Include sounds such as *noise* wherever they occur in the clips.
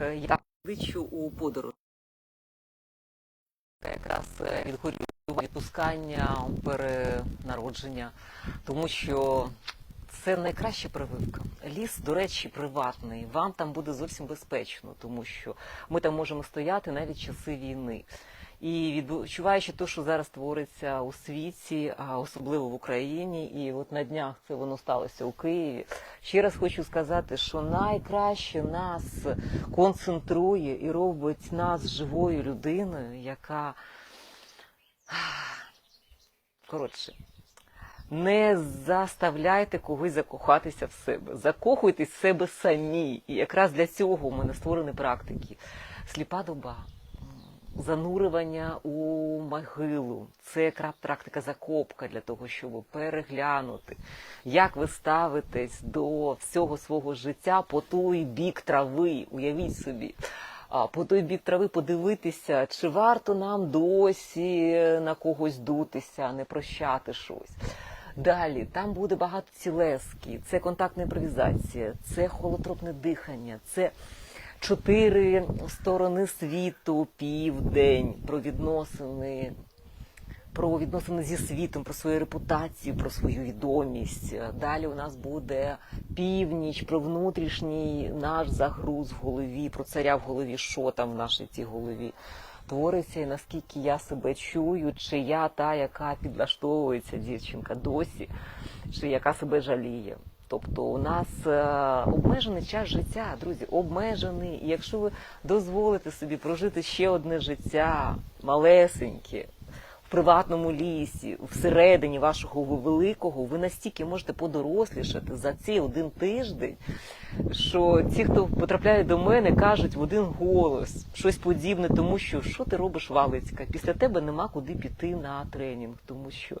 е, я кличу у подорож. Якраз е, відгорювання, відпускання, перенародження, тому що це найкраща прививка. Ліс, до речі, приватний. Вам там буде зовсім безпечно, тому що ми там можемо стояти навіть часи війни. І відчуваючи те, що зараз твориться у світі, а особливо в Україні, і от на днях це воно сталося у Києві. Ще раз хочу сказати, що найкраще нас концентрує і робить нас живою людиною, яка коротше. Не заставляйте когось закохатися в себе. Закохуйтесь в себе самі. І якраз для цього у мене створені практики. Сліпа доба, занурювання у могилу. Це якраз практика закопка для того, щоб переглянути, як ви ставитесь до всього свого життя по той бік трави. Уявіть собі. А по той бік трави подивитися, чи варто нам досі на когось дутися, не прощати щось. Далі там буде багато цілески, це контактна імпровізація, це холотропне дихання, це чотири сторони світу, південь, про відносини, про відносини зі світом, про свою репутацію, про свою відомість. Далі у нас буде північ, про внутрішній наш загруз в голові, про царя в голові, що там в нашій цій голові твориться, і наскільки я себе чую, чи я та, яка підлаштовується дівчинка досі, чи яка себе жаліє. Тобто у нас е, обмежений час життя, друзі, обмежений. І якщо ви дозволите собі прожити ще одне життя, малесеньке, в приватному лісі, всередині вашого великого, ви настільки можете подорослішати за цей один тиждень, що ті, хто потрапляє до мене, кажуть в один голос щось подібне, тому що що ти робиш, Валицька? Після тебе нема куди піти на тренінг, тому що.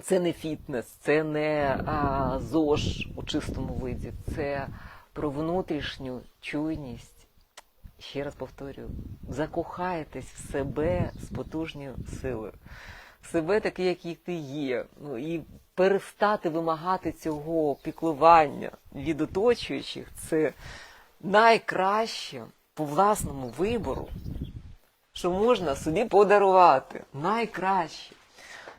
Це не фітнес, це не а, ЗОЖ у чистому виді, це про внутрішню чуйність. Ще раз повторюю, закохайтесь в себе з потужною силою, в себе такий, який ти є, ну і перестати вимагати цього піклування від оточуючих це найкраще по власному вибору, що можна собі подарувати. Найкраще.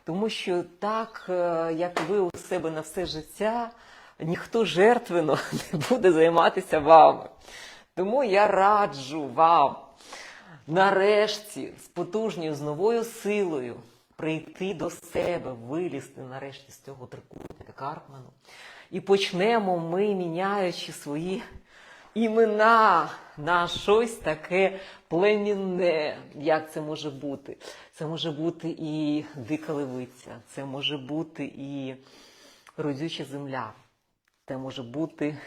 Тому що так, е, як ви у себе на все життя, ніхто жертвенно *laughs* не буде займатися вами. Тому я раджу вам нарешті з потужною, з новою силою прийти до себе, вилізти нарешті з цього трикутника Карпману. І почнемо ми, міняючи свої імена на щось таке племінне. Як це може бути? Це може бути і дика левиця, це може бути і родюча земля, це може бути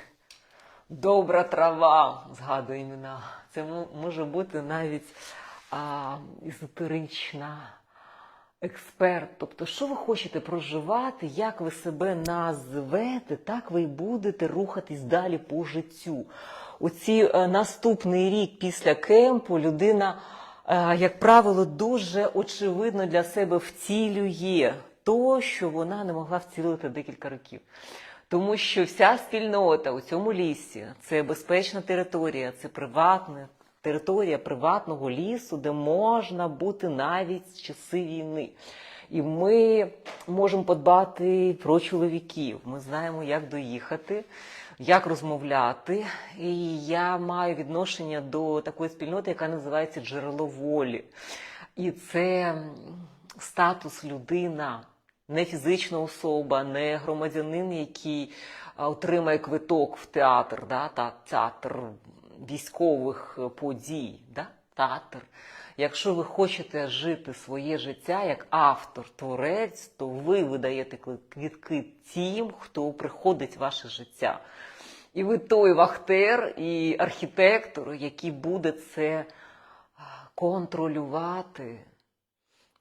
добра трава, згадую імена. Це може бути навіть а, езотерична експерт. Тобто, що ви хочете проживати, як ви себе назвете, так ви й будете рухатись далі по життю. Оці е, наступний рік після кемпу людина, е, як правило, дуже очевидно для себе втілює то, що вона не могла вцілити декілька років. Тому що вся спільнота у цьому лісі це безпечна територія, це приватна територія приватного лісу, де можна бути навіть з часи війни. І ми можемо подбати про чоловіків. Ми знаємо, як доїхати, як розмовляти. І я маю відношення до такої спільноти, яка називається джерело волі. І це статус людина не фізична особа, не громадянин, який отримає квиток в театр, да, та театр військових е, подій, да, театр. Якщо ви хочете жити своє життя як автор, творець, то ви видаєте квітки тим, хто приходить в ваше життя. І ви той вахтер і архітектор, який буде це контролювати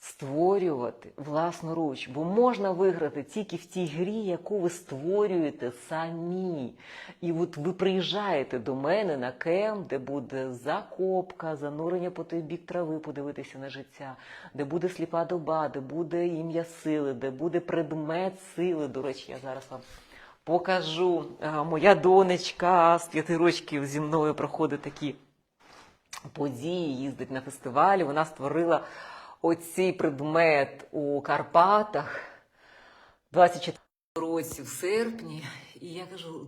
створювати власноруч, бо можна виграти тільки в тій грі, яку ви створюєте самі. І от ви приїжджаєте до мене на кемп, де буде закопка, занурення по той бік трави, подивитися на життя, де буде сліпа доба, де буде ім'я сили, де буде предмет сили. До речі, я зараз вам покажу. Моя донечка з п'яти років зі мною проходить такі події, їздить на фестивалі. Вона створила оцей предмет у Карпатах 24 році в серпні. І я кажу.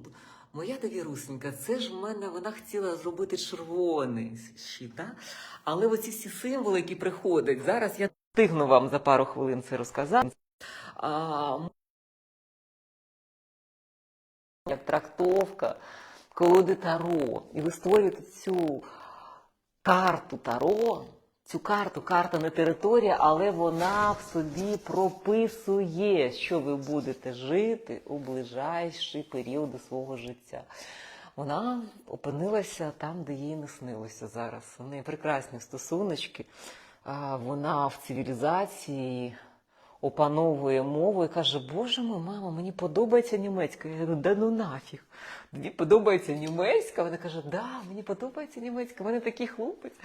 Моя довірусенька, це ж в мене вона хотіла зробити червоний щит, да? але оці всі символи, які приходять, зараз я встигну вам за пару хвилин це розказати. А, як трактовка, колоди Таро. І ви створюєте цю карту Таро. Цю карту, карта не територія, але вона в собі прописує, що ви будете жити у ближайші періоди свого життя. Вона опинилася там, де їй не снилося зараз. У неї прекрасні стосуночки. Вона в цивілізації опановує мову і каже: Боже мой, мама, мені подобається німецька. Я говорю, да ну нафіг. Тобі подобається німецька? Вона каже, да, мені подобається німецька, в мене такий хлопець.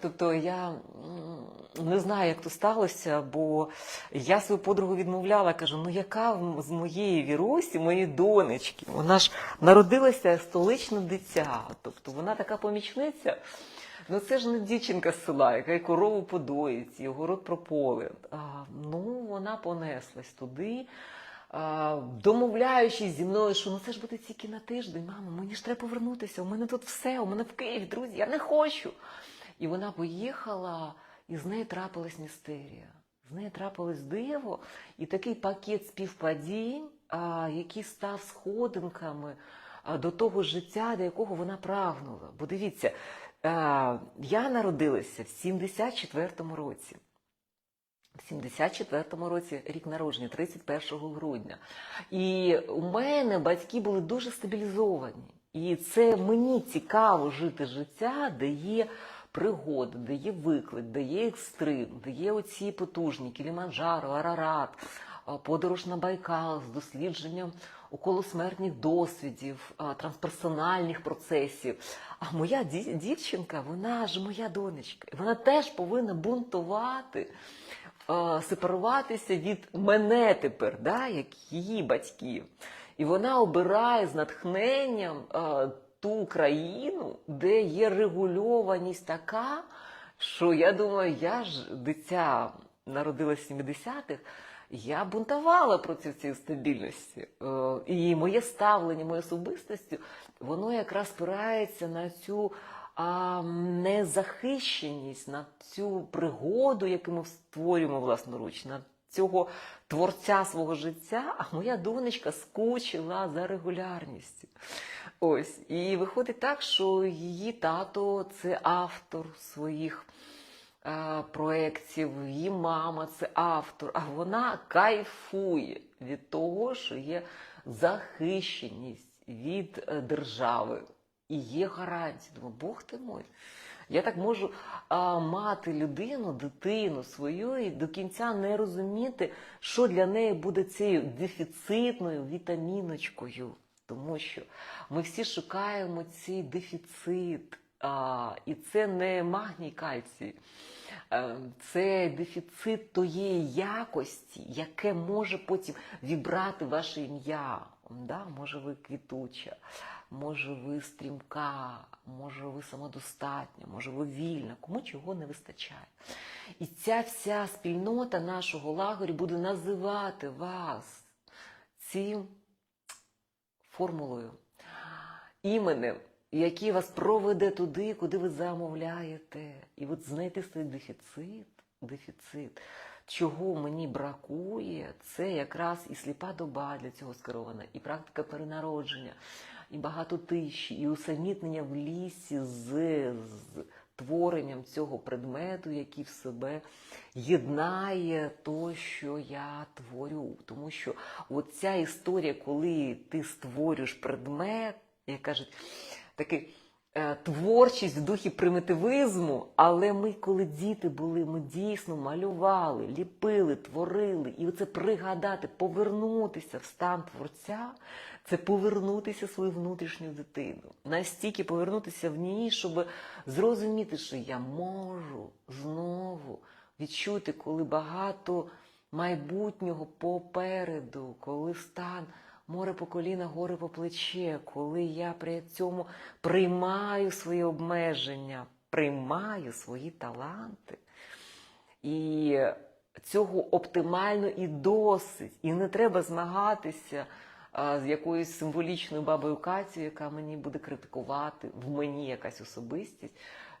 Тобто я не знаю, як то сталося, бо я свою подругу відмовляла, кажу, ну яка з моєї вірусі, моєї донечки? Вона ж народилася столичне дитя, тобто вона така помічниця. Ну це ж не дівчинка з села, яка й корову подоїть, і огород прополе. Ну, вона понеслась туди. Домовляючись зі мною, що ну це ж буде тільки на тиждень, мамо, мені ж треба повернутися. У мене тут все, у мене в Києві, друзі, я не хочу. І вона поїхала, і з нею трапилась містерія. З нею трапилось диво, і такий пакет співпадінь, який став сходинками до того життя, до якого вона прагнула. Бо дивіться, я народилася в 74-му році. В 74-му році рік народження, 31 грудня. І у мене батьки були дуже стабілізовані. І це мені цікаво жити життя, де є пригоди, де є виклик, де є екстрим, де є оці потужні Кіліманджаро, Арарат, подорож на Байкал з дослідженням околосмертних досвідів, а, трансперсональних процесів. А моя дівчинка, вона ж моя донечка, вона теж повинна бунтувати е, сепаруватися від мене тепер, да, як її батьків. І вона обирає з натхненням е, ту країну, де є регульованість така, що я думаю, я ж дитя народилась в 70-х, я бунтувала проти цієї стабільності. Е, І моє ставлення, моє особистості, воно якраз спирається на цю незахищеність, на цю пригоду, яку ми створюємо власноруч, на цього творця свого життя, а моя донечка скучила за регулярністю. Ось. І виходить так, що її тато це автор своїх е, проєктів, її мама це автор, а вона кайфує від того, що є захищеність від е, держави. І є гарантія. Думаю, Бог ти мой. Я так можу а, мати людину, дитину свою і до кінця не розуміти, що для неї буде цією дефіцитною вітаміночкою. Тому що ми всі шукаємо цей дефіцит. А, і це не магній кальцій, Е, це дефіцит тієї якості, яке може потім вібрати ваше ім'я. Да? Може, ви квітуча, може, ви стрімка, може, ви самодостатня, може, ви вільна, кому чого не вистачає. І ця вся спільнота нашого лагерю буде називати вас цим формулою, іменем, який вас проведе туди, куди ви замовляєте. І от знайти свій дефіцит, дефіцит, чого мені бракує, це якраз і сліпа доба для цього скерована, і практика перенародження, і багато тиші, і усамітнення в лісі з, з творенням цього предмету, який в себе єднає то, що я творю. Тому що оця історія, коли ти створюєш предмет, як кажуть, такий. Е, Творчість в духі примітивизму, але ми, коли діти були, ми дійсно малювали, ліпили, творили, і оце пригадати, повернутися в стан творця, це повернутися в свою внутрішню дитину. Настільки повернутися в ній, щоб зрозуміти, що я можу знову відчути, коли багато майбутнього попереду, коли стан море по коліна, гори по плече, коли я при цьому приймаю свої обмеження, приймаю свої таланти. І цього оптимально і досить. І не треба змагатися з якоюсь символічною бабою Катю, яка мені буде критикувати, в мені якась особистість,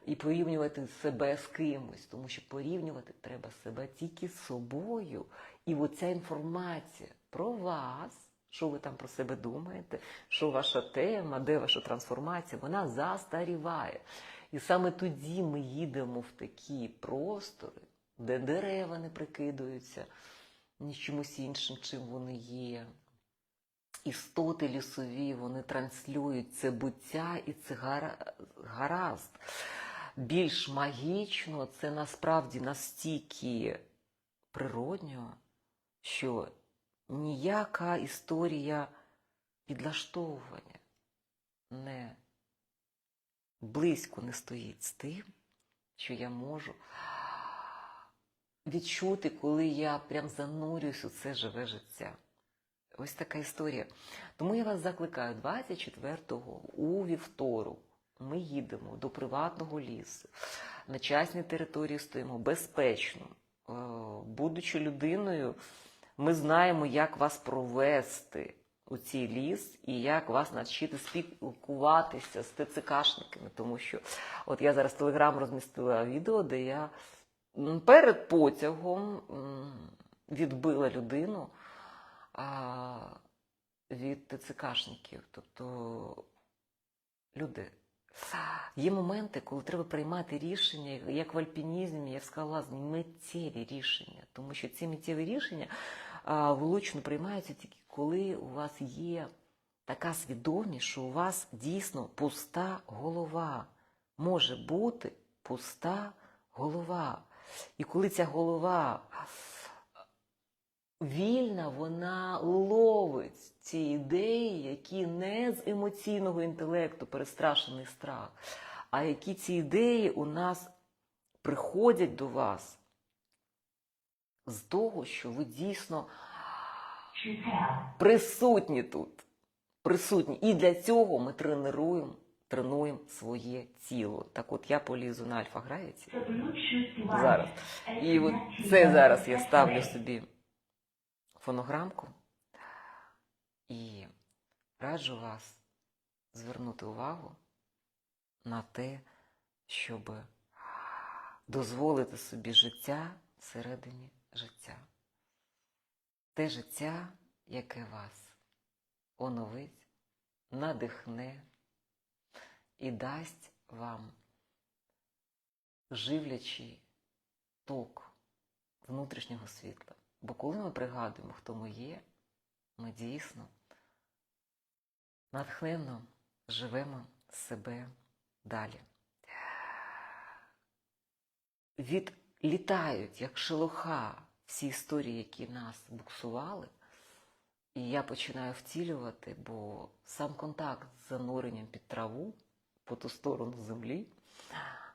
і порівнювати себе з кимось, тому що порівнювати треба себе тільки з собою. І оця інформація про вас, що ви там про себе думаєте, що ваша тема, де ваша трансформація, вона застаріває. І саме тоді ми їдемо в такі простори, де дерева не прикидаються ні чимось іншим, чим вони є. Істоти лісові, вони транслюють це буття і це гаразд. Більш магічно це насправді настільки природньо, що ніяка історія підлаштовування не близько не стоїть з тим, що я можу відчути, коли я прям занурююсь у це живе життя. Ось така історія. Тому я вас закликаю 24-го у вівторок. Ми їдемо до приватного лісу. На частній території стоїмо безпечно. Е, Будучи людиною, ми знаємо, як вас провести у цей ліс і як вас навчити спілкуватися з ТЦКшниками. Тому що от я зараз в Телеграм розмістила відео, де я перед потягом відбила людину від ТЦКшників. Тобто, люди, є моменти, коли треба приймати рішення, як в альпінізмі, як в скалолазні, миттєві рішення. Тому що ці миттєві рішення влучно приймаються тільки коли у вас є така свідомість, що у вас дійсно пуста голова. Може бути пуста голова. І коли ця голова вільна, вона ловить ці ідеї, які не з емоційного інтелекту перестрашений страх, а які ці ідеї у нас приходять до вас з того, що ви дійсно присутні тут. Присутні. І для цього ми тренуємо, тренуємо своє тіло. Так от я полізу на альфа-гравіті зараз. І от це зараз я ставлю собі фонограмку і раджу вас звернути увагу на те, щоб дозволити собі життя всередині життя. Те життя, яке вас оновить, надихне і дасть вам живлячий ток внутрішнього світла. Бо коли ми пригадуємо, хто ми є, ми дійсно натхненно живемо себе далі. Відлітають, як шелуха, всі історії, які нас буксували, і я починаю втілювати, бо сам контакт з зануренням під траву по ту сторону землі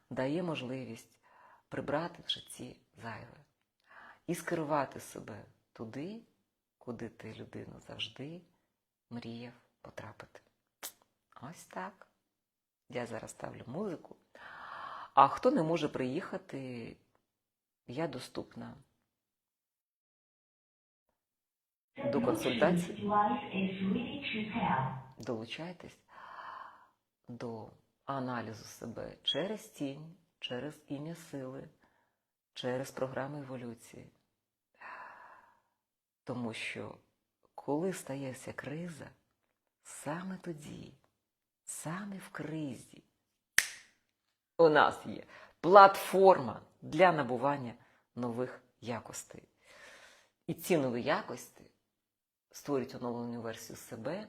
дає можливість прибрати в житті зайве і скерувати себе туди, куди ти людина завжди мріяв потрапити. Ось так. Я зараз ставлю музику. А хто не може приїхати, я доступна до консультацій. Долучайтесь до аналізу себе через тінь, через ім'я сили, через програму еволюції. Тому що коли стається криза, саме тоді, саме в кризі, у нас є платформа для набування нових якостей. І ці нові якості створюють оновлену версію себе.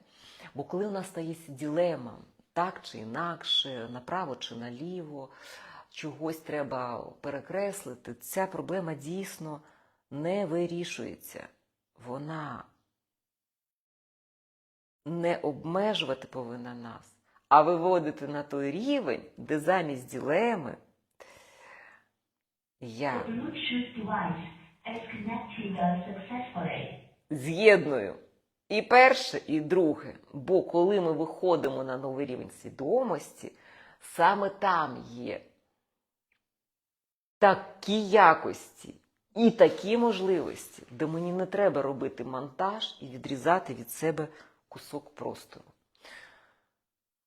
Бо коли у нас стається ділема, так чи інакше, направо чи наліво, чогось треба перекреслити, ця проблема дійсно не вирішується. Вона не обмежувати повинна нас, а виводити на той рівень, де замість ділеми я successfully. з'єдную І перше, і друге. Бо коли ми виходимо на новий рівень свідомості, саме там є такі якості і такі можливості, де мені не треба робити монтаж і відрізати від себе кусок простору.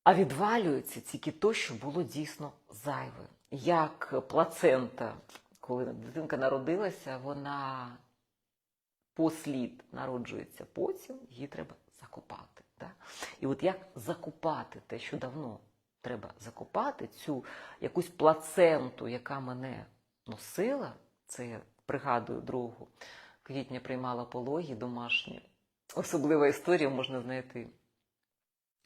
А відвалюється тільки то, що було дійсно зайве. Як плацента, коли дитинка народилася, вона послід народжується потім, її треба закопати. Да? І от як закопати те, що давно треба закопати, цю якусь плаценту, яка мене носила, це пригадую другу квітня приймала пологі домашні. Особлива історія можна знайти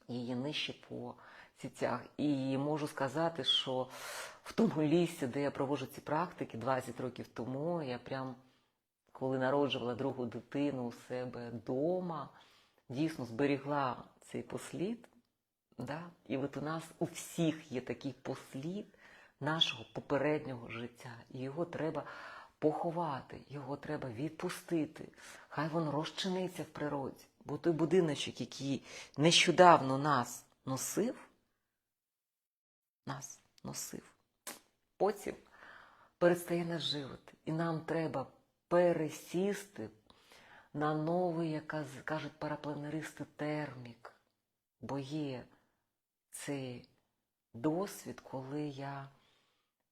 її нижче по сітях. І можу сказати, що в тому лісі, де я проводжу ці практики 20 років тому, я прям коли народжувала другу дитину у себе вдома, дійсно зберігла цей послід. Да? І от у нас у всіх є такий послід нашого попереднього життя. І його треба поховати, його треба відпустити. Хай воно розчиниться в природі. Бо той будиночок, який нещодавно нас носив, нас носив, потім перестає нас живити. І нам треба пересісти на новий, як кажуть парапланеристи, термік. Бо є цей досвід, коли я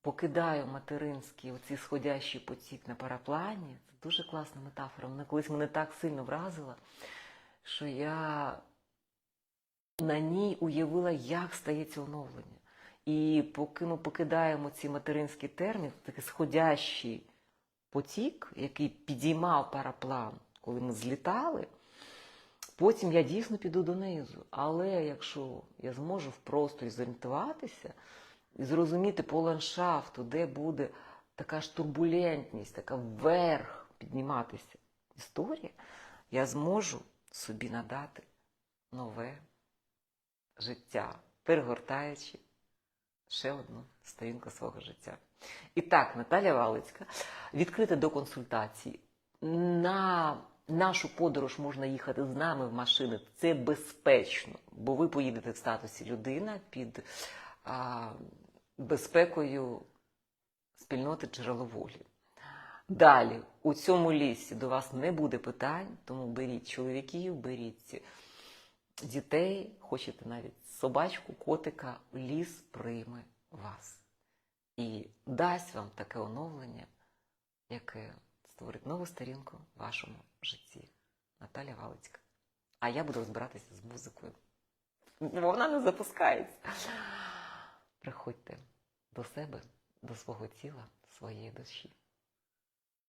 покидаю материнський оці сходящий потік на параплані. Це дуже класна метафора. Вона колись мене так сильно вразила, що я на ній уявила, як стається оновлення. І поки ми покидаємо ці материнські терміни, такий сходящий потік, який підіймав параплан, коли ми злітали, потім я дійсно піду донизу. Але якщо я зможу в просторі зорієнтуватися зрозуміти по ландшафту, де буде така ж турбулентність, така вверх підніматися історія, я зможу собі надати нове життя, перегортаючи ще одну сторінку свого життя. І так, Наталя Валицька, відкрита до консультацій. На нашу подорож можна їхати з нами в машини. Це безпечно, бо ви поїдете в статусі людина під а, безпекою спільноти джереловолі. Далі, у цьому лісі до вас не буде питань, тому беріть чоловіків, беріть дітей, хочете навіть собачку, котика, ліс прийме вас. І дасть вам таке оновлення, яке створить нову сторінку в вашому житті. Наталя Валицька. А я буду розбиратися з музикою. Вона не запускається. Приходьте до себе, до свого тіла, своєї душі.